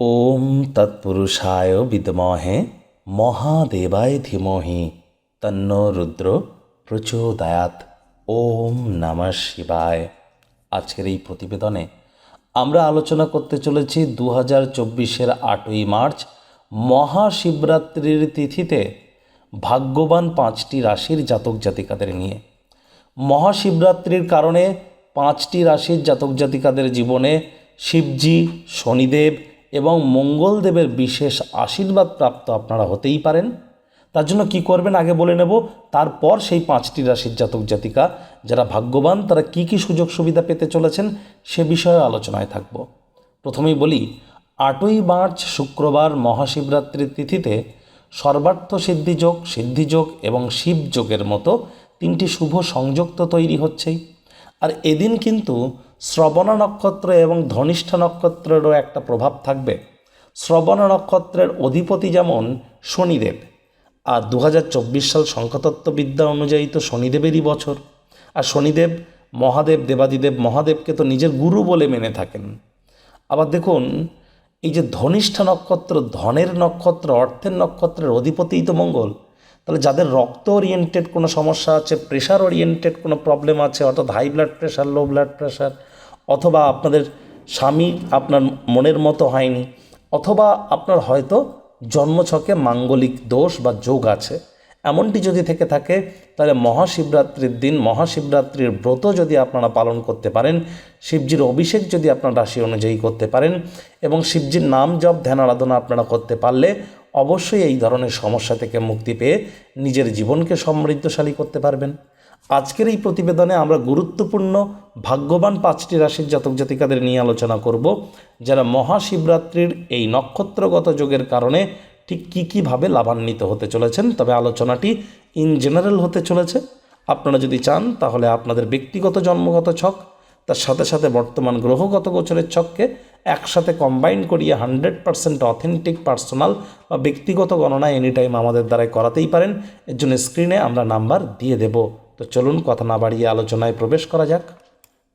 ওম তৎপুরুষায় বিদ্মহে মহাদেবায় ধীমহি তন্ন রুদ্র প্রচোদয়াত ওম নমঃ শিবায়। আজকের এই প্রতিবেদনে আমরা আলোচনা করতে চলেছি দু হাজার চব্বিশের আটই মার্চ মহাশিবরাত্রির তিথিতে ভাগ্যবান পাঁচটি রাশির জাতক জাতিকাদের নিয়ে। মহাশিবরাত্রির কারণে পাঁচটি রাশির জাতক জাতিকাদের জীবনে শিবজি, শনিদেব এবং মঙ্গলদেবের বিশেষ আশীর্বাদ প্রাপ্ত আপনারা হতেই পারেন। তার জন্য কি করবেন আগে বলে নেব, তারপর সেই পাঁচটি রাশির জাতক জাতিকা যারা ভাগ্যবান, তারা কি কি সুযোগ সুবিধা পেতে চলেছেন সে বিষয়ে আলোচনায় থাকব। প্রথমেই বলি, আটই মার্চ শুক্রবার মহাশিবরাত্রির তিথিতে সর্বার্থ সিদ্ধিযোগ সিদ্ধিযোগ এবং শিবযোগের মতো তিনটি শুভ সংযুক্ত তৈরি হচ্ছেই। আর এদিন কিন্তু শ্রবণা নক্ষত্র এবং ধনিষ্ঠা নক্ষত্রেরও একটা প্রভাব থাকবে। শ্রবণা নক্ষত্রের অধিপতি যেমন শনিদেব, আর দু হাজার চব্বিশ সাল সংখ্যাতত্ত্ববিদ্যা অনুযায়ী তো শনিদেবেরই বছর। আর শনিদেব, মহাদেব, দেবাদিদেব, মহাদেবকে তো নিজের গুরু বলে মেনে থাকেন। আবার দেখুন, এই যে ধনিষ্ঠা নক্ষত্র, ধনের নক্ষত্র, অর্থের নক্ষত্রের অধিপতিই তো মঙ্গল। তাহলে যাদের রক্ত ওরিয়েন্টেড কোনো সমস্যা আছে প্রেশার ওরিয়েন্টেড কোনো প্রবলেম আছে, অর্থাৎ high blood pressure low blood pressure অথবা আপনাদের স্বামী আপনার মনের মতো হয়নি, অথবা আপনার হয়তো জন্মছকে মাঙ্গলিক দোষ বা যোগ আছে। এমনটি যদি থেকে থাকে, তাহলে মহাশিবরাত্রির দিন, মহাশিবরাত্রির ব্রত যদি আপনারা পালন করতে পারেন, শিবজির অভিষেক যদি আপনার রাশি অনুযায়ী করতে পারেন, এবং শিবজির নাম জপ, ধ্যান, আরাধনা আপনারা করতে পারলে অবশ্যই এই ধরনের সমস্যা থেকে মুক্তি পেয়ে নিজের জীবনকে সমৃদ্ধশালী করতে পারবেন। আজকের এই প্রতিবেদনে আমরা গুরুত্বপূর্ণ, ভাগ্যবান পাঁচটি রাশির জাতক জাতিকাদের নিয়ে আলোচনা করব, যারা মহাশিবরাত্রির এই নক্ষত্রগত যোগের কারণে ঠিক কী কীভাবে লাভান্বিত হতে চলেছেন, তবে আলোচনাটি ইন জেনারেল হতে চলেছে। আপনারা যদি চান, তাহলে আপনাদের ব্যক্তিগত জন্মগত ছক, তার সাথে সাথে বর্তমান গ্রহগত গোচরের ছককে একসাথে কম্বাইন করিয়ে হান্ড্রেড পার্সেন্ট অথেন্টিক পার্সোনাল বা ব্যক্তিগত গণনা এনি টাইম আমাদের দ্বারাই করাতেই পারেন। এর জন্য স্ক্রিনে আমরা নাম্বার দিয়ে দেব। তো চলুন কথা না বাড়িয়ে আলোচনায় প্রবেশ করা যাক।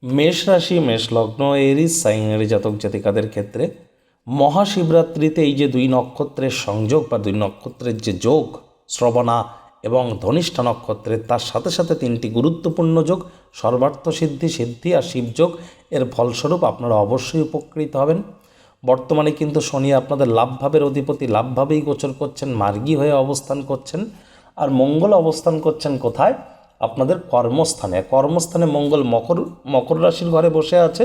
মেষ রাশি, মেষ লগ্ন, এরিস সাইনের জাতক জাতিকাদের ক্ষেত্রে মহাশিবরাত্রিতে এই যে দুই নক্ষত্রের সংযোগ বা দুই নক্ষত্রের যে যোগ, শ্রবণা এবং ধনিষ্ঠা নক্ষত্রের, তার সাথে সাথে তিনটি গুরুত্বপূর্ণ যোগ, সর্বার্থ সিদ্ধি সিদ্ধি আর শিবযোগ এর ফলস্বরূপ আপনারা অবশ্যই উপকৃত হবেন। বর্তমানে কিন্তু শনি আপনাদের লাভভাবের অধিপতি, লাভভাবেই গোচর করছেন, মার্গী হয়ে অবস্থান করছেন। আর মঙ্গল অবস্থান করছেন কোথায়? আপনাদের কর্মস্থানে কর্মস্থানে মঙ্গল মকর মকর রাশির ঘরে বসে আছে।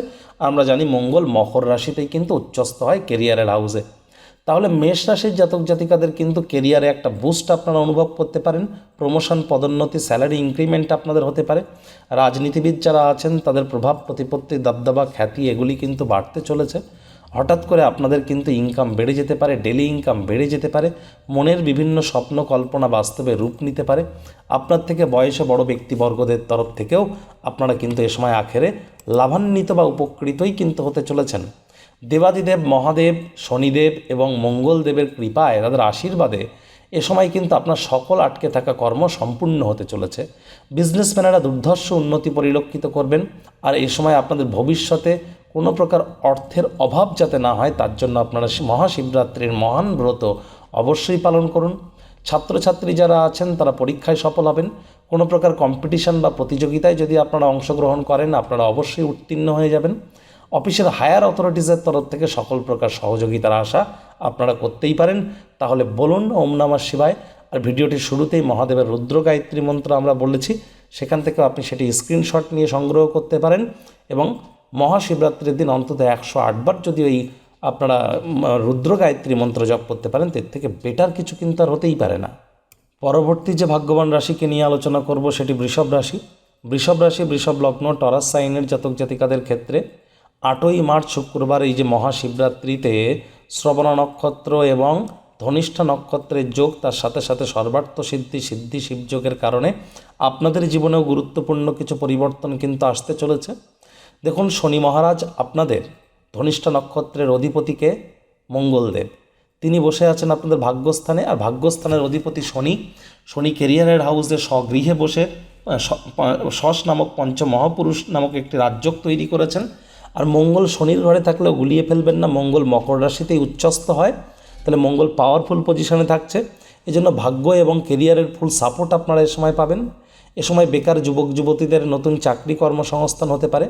আমরা জানি মঙ্গল মকর রাশিতেই কিন্তু উচ্চস্ত হয় কেরিয়ারের হাউসে তাহলে মেষ রাশির জাতক জাতিকাদের কিন্তু কেরিয়ারে একটা বুস্ট আপনারা অনুভব করতে পারেন। প্রমোশন পদোন্নতি স্যালারি ইনক্রিমেন্ট আপনাদের হতে পারে। রাজনীতিবিদ যারা আছেন, তাদের প্রভাব, প্রতিপত্তি, দাবদাবা, খ্যাতি, এগুলি কিন্তু বাড়তে চলেছে। হঠাৎ করে আপনাদের কিন্তু ইনকাম বেড়ে যেতে পারে ডেলি ইনকাম বেড়ে যেতে পারে, মনের বিভিন্ন স্বপ্ন, কল্পনা, বাস্তবে রূপ নিতে পারে। আপনার থেকে বয়সে বড় ব্যক্তিবর্গদের তরফ থেকেও আপনারা কিন্তু এ সময় আখেরে লাভান্বিত বা উপকৃতই কিন্তু হতে চলেছেন। দেবাদিদেব, মহাদেব, শনিদেব এবং মঙ্গলদেবের কৃপায়, তাদের আশীর্বাদে এ সময় কিন্তু আপনার সকল আটকে থাকা কর্ম সম্পূর্ণ হতে চলেছে। বিজনেসম্যানেরা দুর্ধর্ষ উন্নতি পরিলক্ষিত করবেন। আর এ সময় আপনাদের ভবিষ্যতে কোনো প্রকার অর্থের অভাব যাতে না হয়, তার জন্য আপনারা মহাশিবরাত্রির মহান ব্রত অবশ্যই পালন করুন। ছাত্রছাত্রী যারা আছেন, তারা পরীক্ষায় সফল হবেন। কোনো প্রকার কম্পিটিশন বা প্রতিযোগিতায় যদি আপনারা অংশগ্রহণ করেন, আপনারা অবশ্যই উত্তীর্ণ হয়ে যাবেন। অফিসের হায়ার অথরিটিসের তরফ থেকে সকল প্রকার সহযোগিতার আশা আপনারা করতেই পারেন। তাহলে বলুন, ওম নমঃ শিবায়। আর ভিডিওটির শুরুতেই মহাদেবের রুদ্র গায়ত্রী মন্ত্র আমরা বলেছি। সেখান থেকেও আপনি সেটি স্ক্রিনশট নিয়ে সংগ্রহ করতে পারেন এবং মহাশিবরাত্রির দিন অন্তত একশো আটবার যদি ওই আপনারা রুদ্র গায়ত্রী মন্ত্র জপ করতে পারেন, এর থেকে বেটার কিছু কিন্তু আর হতেই পারে না। পরবর্তী যে ভাগ্যবান রাশিকে নিয়ে আলোচনা করব সেটি বৃষভ রাশি। বৃষভ রাশি, বৃষভ লগ্ন, টরাস সাইনের জাতক জাতিকাদের ক্ষেত্রে আটই মার্চ শুক্রবার এই যে মহাশিবরাত্রিতে শ্রবণা নক্ষত্র এবং ধনিষ্ঠা নক্ষত্রের যোগ, তার সাথে সাথে সর্বার্থ সিদ্ধি সিদ্ধি শিবযোগের কারণে আপনাদের জীবনেও গুরুত্বপূর্ণ কিছু পরিবর্তন কিন্তু আসতে চলেছে। দেখুন, শনি মহারাজ আপনাদের ধনিষ্ঠা নক্ষত্রের অধিপতিকে মঙ্গলদেব। তিনি বসে আছেন আপনাদের ভাগ্যস্থানে, আর ভাগ্যস্থানের অধিপতি শনি। শনি কেরিয়ারের হাউসে স্বগৃহে বসে শস নামক পঞ্চ মহাপুরুষ নামক একটি রাজ্যক তৈরি করেছেন। আর মঙ্গল শনির ঘরে থাকলেও গুলিয়ে ফেলবেন না, মঙ্গল মকর রাশিতেই উচ্চস্ত হয়। তাহলে মঙ্গল পাওয়ারফুল পজিশনে থাকছে। এই জন্য ভাগ্য এবং কেরিয়ারের ফুল সাপোর্ট আপনারা এ সময় পাবেন। এ সময় বেকার যুবক যুবতীদের নতুন চাকরি কর্মসংস্থান হতে পারে।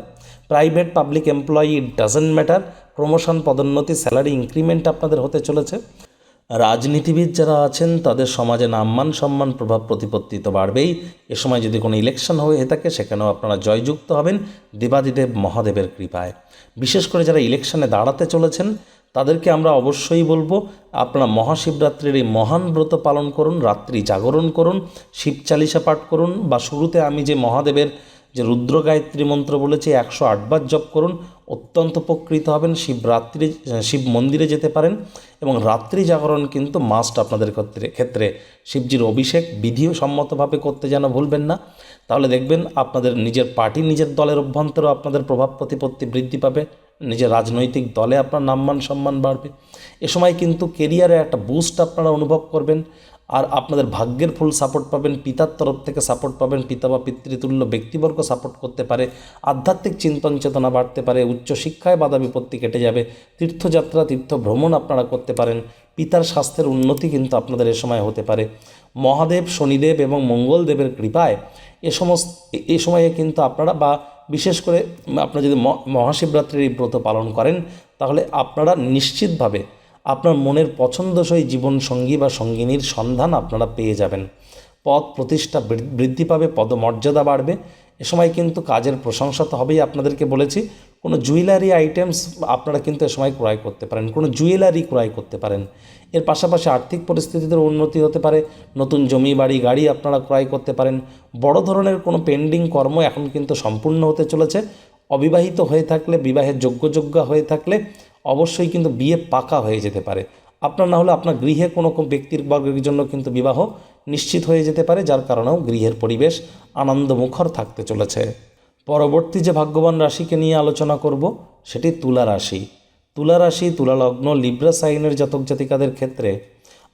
Private public employee doesn't matter promotion পদোন্নতি স্যালারি ইনক্রিমেন্ট আপনাদের হতে চলেছে। রাজনীতিবিদ যারা আছেন, তাদের সমাজে নাম্মান সম্মান প্রভাব প্রতিপত্তি তো বাড়বেই। এ সময় যদি কোনো ইলেকশন হয়ে থাকে, সেখানেও আপনারা জয়যুক্ত হবেন। দেবাদিদেব মহাদেবের কৃপায়। বিশেষ করে যারা ইলেকশনে দাঁড়াতে চলেছেন তাদেরকে আমরা অবশ্যই বলব, আপনারা মহাশিবরাত্রির এই মহান ব্রত পালন করুন, রাত্রি জাগরণ করুন, শিব চালিসা পাঠ করুন বা শুরুতে আমি যে মহাদেবের যে রুদ্র গায়ত্রী মন্ত্র বলেছি, একশো আটবার জপ করুন, অত্যন্ত উপকৃত হবেন, শিবরাত্রি, শিব মন্দিরে যেতে পারেন এবং রাত্রি জাগরণ কিন্তু মাস্ট আপনাদের ক্ষেত্রে ক্ষেত্রে। শিবজির অভিষেক বিধিও সম্মতভাবে করতে যেন ভুলবেন না। তাহলে দেখবেন আপনাদের নিজের পার্টি নিজের দলের অভ্যন্তরেও আপনাদের প্রভাব প্রতিপত্তি বৃদ্ধি পাবে। নিজের রাজনৈতিক দলে আপনার নাম্মান সম্মান বাড়বে। এ সময় কিন্তু কেরিয়ারে একটা বুস্ট আপনারা অনুভব করবেন। আর আপনাদের ভাগ্যের ফুল সাপোর্ট পাবেন, পিতার তরফ থেকে সাপোর্ট পাবেন, পিতা বা পিতৃতুল্য, ব্যক্তিবর্গ সাপোর্ট করতে পারে। আধ্যাত্মিক চিন্তন চেতনা বাড়তে পারে উচ্চশিক্ষায় বাধা বিপত্তি কেটে যাবে। তীর্থযাত্রা তীর্থ ভ্রমণ আপনারা করতে পারেন। পিতার স্বাস্থ্যের উন্নতি কিন্তু আপনাদের এ সময় হতে পারে। মহাদেব, শনিদেব এবং মঙ্গলদেবের কৃপায় এ সমস্ত, এ সময়ে কিন্তু আপনারা বা বিশেষ করে আপনারা যদি মহাশিবরাত্রির এই ব্রত পালন করেন, তাহলে আপনারা নিশ্চিতভাবে আপনার মনের পছন্দসই জীবনসঙ্গী বা সঙ্গিনীর সন্ধান আপনারা পেয়ে যাবেন। পদ প্রতিষ্ঠা বৃদ্ধি পাবে, পদমর্যাদা বাড়বে। এ সময় কিন্তু কাজের প্রশংসা তো হবেই, আপনাদেরকে বলেছি। কোনো জুয়েলারি আইটেমস আপনারা কিন্তু এ সময় ক্রয় করতে পারেন, কোনো জুয়েলারি ক্রয় করতে পারেন। এর পাশাপাশি আর্থিক পরিস্থিতিতে উন্নতি হতে পারে, নতুন জমি বাড়ি গাড়ি আপনারা ক্রয় করতে পারেন। বড় ধরনের কোনো পেন্ডিং কর্ম এখন কিন্তু সম্পূর্ণ হতে চলেছে, অবিবাহিত হয়ে থাকলে, বিবাহের যোগ্যযোগ্য হয়ে থাকলে অবশ্যই কিন্তু বিয়ে পাকা হয়ে যেতে পারে। আপনার না হলে আপনার গৃহে কোনো কোনো ব্যক্তির বর্গের জন্য কিন্তু বিবাহ নিশ্চিত হয়ে যেতে পারে, যার কারণেও গৃহের পরিবেশ আনন্দমুখর থাকতে চলেছে। পরবর্তী যে ভাগ্যবান রাশিকে নিয়ে আলোচনা করব, সেটি তুলা রাশি। তুলা রাশি, তুলা লগ্ন, লিব্রা সাইনের জাতক জাতিকাদের ক্ষেত্রে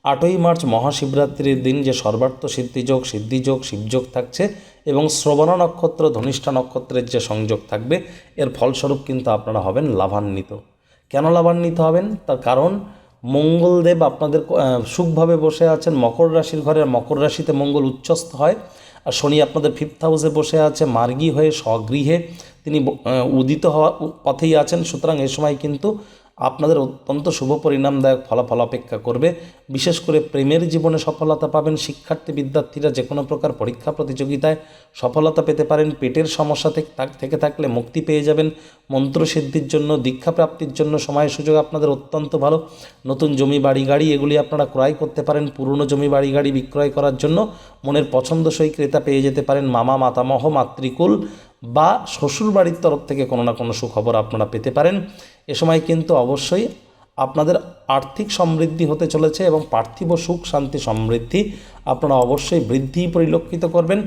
আটই মার্চ মহাশিবরাত্রির দিন যে সর্বার্থ সিদ্ধিযোগ সিদ্ধিযোগ, শিবযোগ থাকছে এবং শ্রবণ নক্ষত্র, ধনিষ্ঠা নক্ষত্রের যে সংযোগ থাকবে, এর ফলস্বরূপ কিন্তু আপনারা হবেন লাভান্বিত। কেন লাভান্বিত হবেন? তার কারণ মঙ্গলদেব আপনাদের সুখভাবে বসে আছেন, মকর রাশির ঘরে, মকর রাশিতে মঙ্গল উচ্চস্থ হয়। আর শনি আপনাদের ফিফথ হাউসে বসে আছে, মার্গী হয়ে স্বগৃহে। তিনি উদিত হওয়া পথেই আছেন। সুতরাং এ সময় কিন্তু আপনাদের অত্যন্ত শুভ পরিণামদায়ক ফলাফল অপেক্ষা করবে। বিশেষ করে প্রেমের জীবনে সফলতা পাবেন শিক্ষার্থী, বিদ্যার্থীরা যে কোনো প্রকার পরীক্ষা প্রতিযোগিতায় সফলতা পেতে পারেন। পেটের সমস্যা থেকে থেকে থাকলে মুক্তি পেয়ে যাবেন। মন্ত্রসিদ্ধির জন্য, দীক্ষা প্রাপ্তির জন্য সময় সুযোগ আপনাদের অত্যন্ত ভালো। নতুন জমি, বাড়ি, গাড়ি এগুলি আপনারা ক্রয় করতে পারেন। পুরনো জমি, বাড়ি, গাড়ি বিক্রয় করার জন্য মনের পছন্দসই ক্রেতা পেয়ে যেতে পারেন। মামা, মাতামহ, মাতৃকুল বা শ্বশুর বাড়ির তরফ থেকে কোনো না কোনো সুখবর আপনারা পেতে পারেন। এ সময় কিন্তু অবশ্যই আপনাদের আর্থিক সমৃদ্ধি হতে চলেছে এবং পার্থিব সুখ, শান্তি, সমৃদ্ধি আপনারা অবশ্যই বৃদ্ধি পরিলক্ষিত করবেন।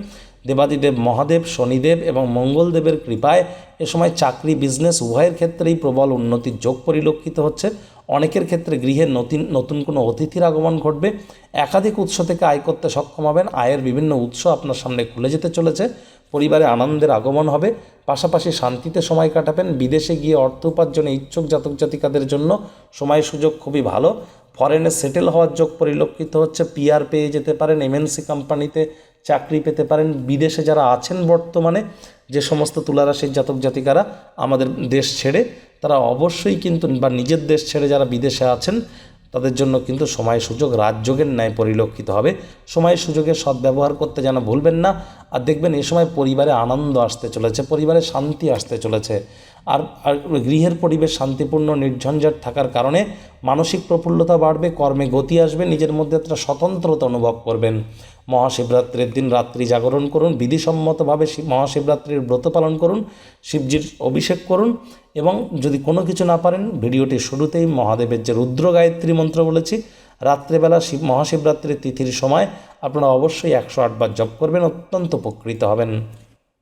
দেবাদিদেব, মহাদেব, শনিদেব এবং মঙ্গলদেবের কৃপায় এ সময় চাকরি, বিজনেস উভয়ের ক্ষেত্রেই প্রবল উন্নতির যোগ পরিলক্ষিত হচ্ছে। অনেকের ক্ষেত্রে গৃহে নতুন নতুন কোনো অতিথির আগমন ঘটবে। একাধিক উৎস থেকে আয় করতে সক্ষম হবেন। আয়ের বিভিন্ন উৎস আপনার সামনে খুলে যেতে চলেছে। পরিবারে আনন্দের আগমন হবে। পাশাপাশি শান্তিতে সময় কাটাবেন। বিদেশে গিয়ে অর্থ উপার্জনে ইচ্ছুক জাতক জাতিকাদের জন্য সময় সুযোগ খুবই ভালো। ফরেনে সেটেল হওয়ার যোগ পরিলক্ষিত হচ্ছে। পিআর পেয়ে যেতে পারেন এমএনসি কোম্পানিতে চাকরি পেতে পারেন। বিদেশে যারা আছেন বর্তমানে, যে সমস্ত তুলারাশির জাতক জাতিকারা আমাদের দেশ ছেড়ে, তারা অবশ্যই কিন্তু বা নিজের দেশ ছেড়ে যারা বিদেশে আছেন তাদের জন্য কিন্তু সময় সুযোগ রাজযোগের ন্যায় পরিলক্ষিত হবে। সময় সুযোগের সদ্ব্যবহার করতে যেন ভুলবেন না। আর দেখবেন এ সময় পরিবারে আনন্দ আসতে চলেছে, পরিবারে শান্তি আসতে চলেছে। আর আর গৃহের পরিবেশ শান্তিপূর্ণ, নির্ঝঞ্ঝাট থাকার কারণে মানসিক প্রফুল্লতা বাড়বে, কর্মে গতি আসবে, নিজের মধ্যে একটা স্বতন্ত্রতা অনুভব করবেন। মহাশিবরাত্রির দিন রাত্রি জাগরণ করুন, বিধিসম্মতভাবে শিব মহাশিবরাত্রির ব্রত পালন করুন, শিবজির অভিষেক করুন এবং যদি কোনো কিছু না পারেন ভিডিওটির শুরুতেই মহাদেবের যে রুদ্র গায়ত্রী মন্ত্র বলেছি, রাত্রেবেলা শিব, মহাশিবরাত্রির তিথির সময় আপনারা অবশ্যই একশো আটবার জপ করবেন, অত্যন্ত উপকৃত হবেন।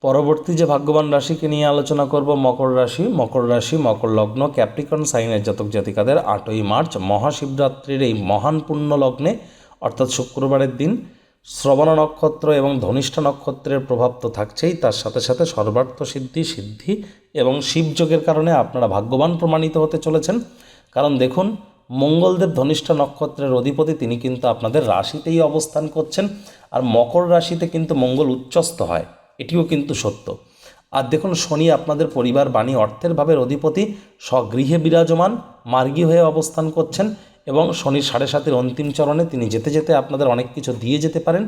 পরবর্তী যে ভাগ্যবান রাশিকে নিয়ে আলোচনা করব, মকর রাশি। মকর রাশি, মকর লগ্ন, ক্যাপ্রিকন সাইনের জাতক জাতিকাদের আটই মার্চ মহাশিবরাত্রির এই মহান পুণ্য লগ্নে, অর্থাৎ শুক্রবারের দিন শ্রবণ নক্ষত্র এবং ধনিষ্ঠ নক্ষত্রের প্রভাব তো থাকছেই, তার সাথে সাথে সর্বার্থ সিদ্ধি সিদ্ধি এবং শিবযোগের কারণে আপনারা ভাগ্যবান প্রমাণিত হতে চলেছেন। কারণ দেখুন, মঙ্গলদেব ধনিষ্ঠ নক্ষত্রের অধিপতি, তিনি কিন্তু আপনাদের রাশিতেই অবস্থান করছেন। আর মকর রাশিতে কিন্তু মঙ্গল উচ্চস্থ হয়। এটিও কিন্তু সত্য। আর দেখুন, শনি আপনাদের পরিবার বাণী অর্থের ভাবের অধিপতি, স্বগৃহে বিরাজমান, মার্গী হয়ে অবস্থান করছেন এবং শনির সাড়ে সাতের অন্তিম চরণে তিনি যেতে যেতে আপনাদের অনেক কিছু দিয়ে যেতে পারেন।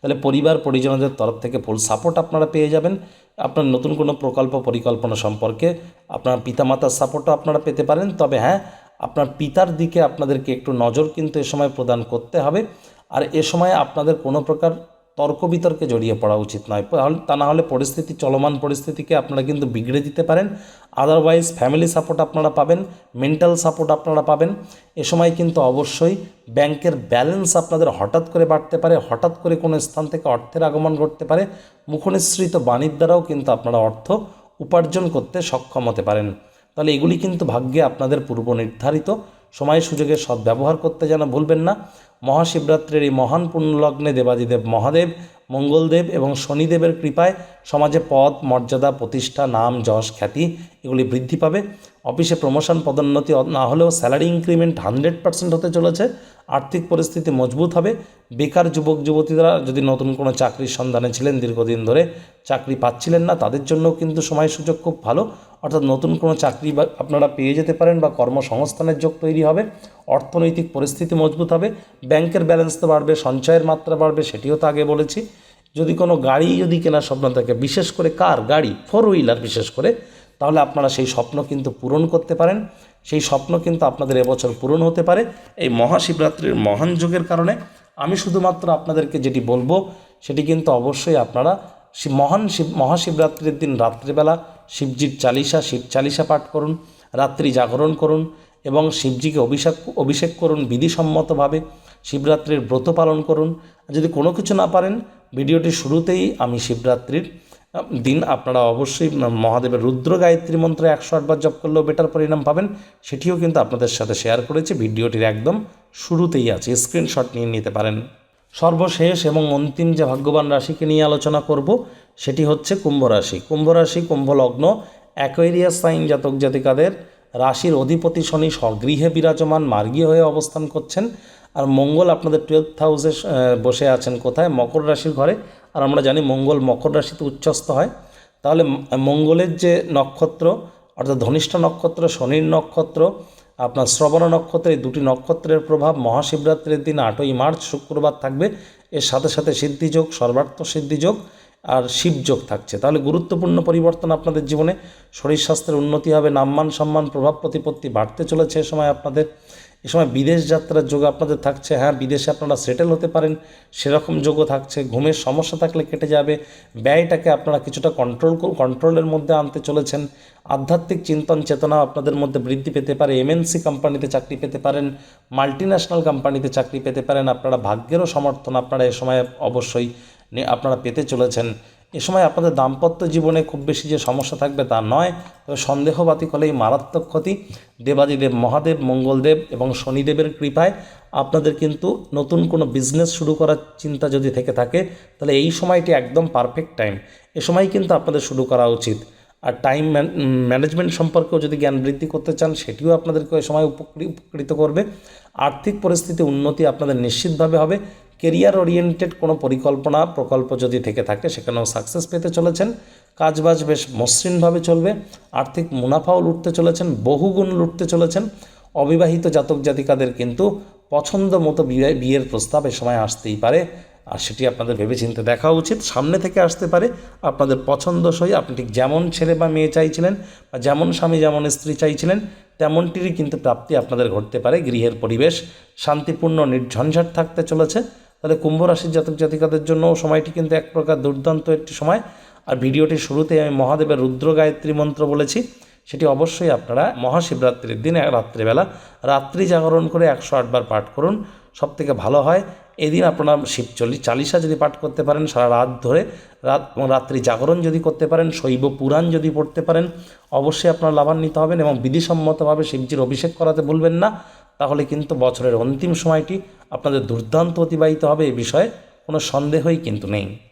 তাহলে পরিবার, পরিজনদের তরফ থেকে ফুল সাপোর্ট আপনারা পেয়ে যাবেন। আপনার নতুন কোনো প্রকল্প, পরিকল্পনা সম্পর্কে আপনার পিতামাতার সাপোর্টও আপনারা পেতে পারেন। তবে হ্যাঁ আপনার পিতার দিকে আপনাদেরকে একটু নজর কিন্তু এ সময় প্রদান করতে হবে। আর এ সময় আপনাদের কোনো প্রকার তর্ক বিতর্কে জড়িয়ে পড়া উচিত নয়। তা না হলে পরিস্থিতি চলমান পরিস্থিতিকে আপনারা কিন্তু বিগড়ে দিতে পারেন। আদারওয়াইজ ফ্যামিলি সাপোর্ট আপনারা পাবেন মেন্টাল সাপোর্ট আপনারা পাবেন। এ সময় কিন্তু অবশ্যই ব্যাংকের ব্যালেন্স আপনাদের হঠাৎ করে বাড়তে পারে, হঠাৎ করে কোনো স্থান থেকে অর্থের আগমন ঘটতে পারে। মুখনিসৃত বাণীর দ্বারাও কিন্তু আপনারা অর্থ উপার্জন করতে সক্ষম হতে পারেন। তাহলে এগুলি কিন্তু ভাগ্যে আপনাদের পূর্ব নির্ধারিত সময় সুযোগের সদ্ব্যবহার করতে যেন ভুলবেন না। মহাশিবরাত্রির এই মহান পুণ্যলগ্নে দেবাদিদেব মহাদেব, মঙ্গলদেব এবং শনিদেবের কৃপায় সমাজে পদ, মর্যাদা, প্রতিষ্ঠা, নাম, যশ, খ্যাতি এগুলি বৃদ্ধি পাবে। অফিসে প্রমোশন পদোন্নতি না হলেও স্যালারি ইনক্রিমেন্ট হান্ড্রেড পার্সেন্ট হতে চলেছে। আর্থিক পরিস্থিতি মজবুত হবে। বেকার যুবক, যুবতীরা যদি নতুন কোনো চাকরির সন্ধানে ছিলেন দীর্ঘদিন ধরে, চাকরি পাচ্ছিলেন না, তাদের জন্যও কিন্তু সময় সুযোগ খুব ভালো। অর্থাৎ নতুন কোনো চাকরি বা আপনারা পেয়ে যেতে পারেন বা কর্মসংস্থানের যোগ তৈরি হবে। অর্থনৈতিক পরিস্থিতি মজবুত হবে। ব্যাংকের ব্যালেন্স তো বাড়বে, সঞ্চয়ের মাত্রা বাড়বে, সেটিও তো আগে বলেছি। যদি কোনো গাড়ি যদি কেনার স্বপ্ন থাকে, বিশেষ করে কার? গাড়ি, ফোর হুইলার বিশেষ করে। তাহলে আপনারা সেই স্বপ্ন কিন্তু পূরণ করতে পারেন। সেই স্বপ্ন কিন্তু আপনাদের এবছর পূরণ হতে পারে। এই মহাশিবরাত্রির মহান যুগের কারণে আমি শুধুমাত্র আপনাদেরকে যেটি বলব, সেটি কিন্তু অবশ্যই আপনারা মহান শিব, মহাশিবরাত্রির দিন রাত্রিবেলা শিবজির চালিসা শিব চালিসা পাঠ করুন, রাত্রি জাগরণ করুন এবং শিবজিকে অভিষেক অভিষেক করুন বিধিসম্মতভাবে, শিবরাত্রির ব্রত পালন করুন। যদি কোনো কিছু না পারেন ভিডিওটির শুরুতেই আমি শিবরাত্রির দিন আপনারা অবশ্যই মহাদেবের রুদ্র গায়ত্রী মন্ত্র একশো আটবার জপ করলেও বেটার পরিণাম পাবেন। সেটিও কিন্তু আপনাদের সাথে শেয়ার করেছি, ভিডিওটির একদম শুরুতেই আছে স্ক্রিনশট নিয়ে নিতে পারেন। সর্বশেষ এবং অন্তিম যে ভাগ্যবান রাশিকে নিয়ে আলোচনা করব, সেটি হচ্ছে কুম্ভ রাশি। কুম্ভ রাশি, কুম্ভ লগ্ন অ্যাকোয়ারিয়াস সাইন জাতক জাতিকাদের রাশির অধিপতি শনি স্বগৃহে বিরাজমান মার্গীয় হয়ে অবস্থান করছেন। আর মঙ্গল আপনাদের টুয়েলভ হাউসে বসে আছেন কোথায়? মকর রাশির ঘরে। আর আমরা জানি মঙ্গল মকর রাশিতে উচ্চস্থ হয়। তাহলে মঙ্গলের যে নক্ষত্র, অর্থাৎ ধনিষ্ঠ নক্ষত্র, শনির নক্ষত্র, আপনার শ্রবণ নক্ষত্র, এই দুটি নক্ষত্রের প্রভাব মহাশিবরাত্রির দিন আটই মার্চ, শুক্রবার থাকবে। এর সাথে সাথে সিদ্ধিযোগ সর্বার্থ সিদ্ধিযোগ আর শিবযোগ থাকছে। তাহলে গুরুত্বপূর্ণ পরিবর্তন আপনাদের জীবনে। শরীর স্বাস্থ্যের উন্নতি হবে নাম্মান সম্মান প্রভাব প্রতিপত্তি বাড়তে চলেছে এ সময় আপনাদের। এ সময় বিদেশ যাত্রার যোগ আপনাদের থাকছে হ্যাঁ বিদেশে আপনারা সেটেল হতে পারেন, সেরকম যোগও থাকছে, ঘুমের সমস্যা থাকলে কেটে যাবে, ব্যয়টাকে আপনারা কিছুটা কন্ট্রোল কন্ট্রোলের মধ্যে আনতে চলেছেন, আধ্যাত্মিক চিন্তন চেতনা আপনাদের মধ্যে বৃদ্ধি পেতে পারে এমএনসি কোম্পানিতে চাকরি পেতে পারেন মাল্টি ন্যাশনাল কোম্পানিতে চাকরি পেতে পারেন, আপনারা ভাগ্যেরও সমর্থন আপনারা এ সময় অবশ্যই আপনারা পেতে চলেছেন। এ সময় আপনাদের দাম্পত্য জীবনে খুব বেশি যে সমস্যা থাকবে তা নয়, তবে সন্দেহবাতিক হলেই মারাত্মক ক্ষতি। দেবাদিদেব, মহাদেব, মঙ্গলদেব এবং শনিদেবের কৃপায় আপনাদের কিন্তু নতুন কোনো বিজনেস শুরু করার চিন্তা যদি থেকে থাকে, তাহলে এই সময়টি একদম পারফেক্ট টাইম এ সময় কিন্তু আপনাদের শুরু করা উচিত। আর টাইম ম্যানেজমেন্ট সম্পর্কেও যদি জ্ঞান বৃদ্ধি করতে চান, সেটিও আপনাদেরকে ওই সময় উপকৃ- উপকৃত করবে। আর্থিক পরিস্থিতি উন্নতি আপনাদের নিশ্চিতভাবে হবে। কেরিয়ার ওরিয়েন্টেড কোনো পরিকল্পনা, প্রকল্প যদি থেকে থাকে, সেখানেও সাকসেস পেতে চলেছেন। কাজবাজ বেশ মসৃণভাবে চলবে। আর্থিক মুনাফাও লুটতে চলেছেন, বহুগুণ লুটতে চলেছেন। অবিবাহিত জাতক জাতিকাদের কিন্তু পছন্দ মতো বিয়ের প্রস্তাব এ সময় আসতেই পারে। আর সেটি আপনাদের ভেবেচিন্তে দেখা উচিত। সামনে থেকে আসতে পারে। আপনাদের পছন্দসই, আপনি ঠিক যেমন ছেলে বা মেয়ে চাইছিলেন বা যেমন স্বামী, যেমন স্ত্রী চাইছিলেন, তেমনটিরই কিন্তু প্রাপ্তি আপনাদের ঘটতে পারে। গৃহের পরিবেশ শান্তিপূর্ণ, নির্ঝঞ্ঝাট থাকতে চলেছে। তাহলে কুম্ভ রাশির জাতক জাতিকাদের জন্য সময়টি কিন্তু এক প্রকার দুর্দান্ত একটি সময়। আর ভিডিওটির শুরুতেই আমি মহাদেবের রুদ্র গায়ত্রী মন্ত্র বলেছি, সেটি অবশ্যই আপনারা মহাশিবরাত্রির দিন রাত্রিবেলা রাত্রি জাগরণ করে একশো আটবার পাঠ করুন সব থেকে ভালো হয় এদিন আপনারা শিব চল্লিশ, চালিশা যদি পাঠ করতে পারেন সারা রাত ধরে, রাত এবং রাত্রি জাগরণ যদি করতে পারেন, শৈব পুরাণ যদি পড়তে পারেন, অবশ্যই আপনারা লাভান্বিত হবেন এবং বিধিসম্মতভাবে শিবজির অভিষেক করাতে ভুলবেন না। তাহলে কিন্তু বছরের অন্তিম সময়টি আপনাদের দুর্দান্ত অতিবাহিত হবে এ বিষয়ে কোনো সন্দেহই কিন্তু নেই।